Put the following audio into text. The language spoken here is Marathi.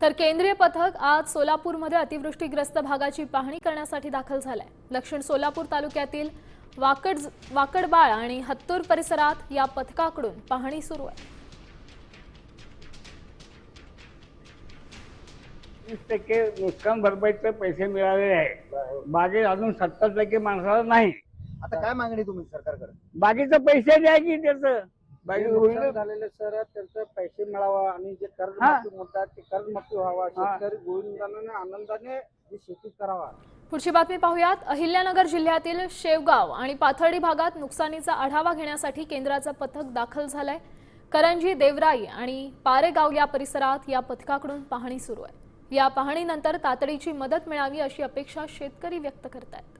तर केंद्रीय पथक आज सोलापूरमध्ये अतिवृष्टीग्रस्त भागाची पाहणी करण्यासाठी दाखल झालंय. दक्षिण सोलापूर तालुक्यातील वाकड वाकडबाळ आणि हत्तूर परिसरात या पथकाकडून पाहणी सुरू आहे. टक्के नुकसान भरपाईचे पैसे मिळालेले आहे. बाकी अजून सत्तर टक्के माणसाला नाही. आता काय मागणी तुम्ही सरकारकडे? बाकीचे पैसे द्या की त्याचं. बाकी नुकसान त्यांचं पैसे मिळावा आणि जे कर्जमाफी म्हणतात ते कर्जमाफी व्हावा. शेतकरी गोविंदाने आनंदाने शेती करावा. पुढची बातमी पाहूयात. अहिल्यानगर जिल्ह्यातील शेवगाव आणि पाथर्डी भागात नुकसानीचा आढावा घेण्यासाठी केंद्राचं पथक दाखल झालंय. करंजी देवराई आणि पारेगाव या परिसरात या पथकाकडून पाहणी सुरू आहे. या पाहणीनंतर तातडीची मदत मिळावी अशी अपेक्षा शेतकरी व्यक्त करतायत.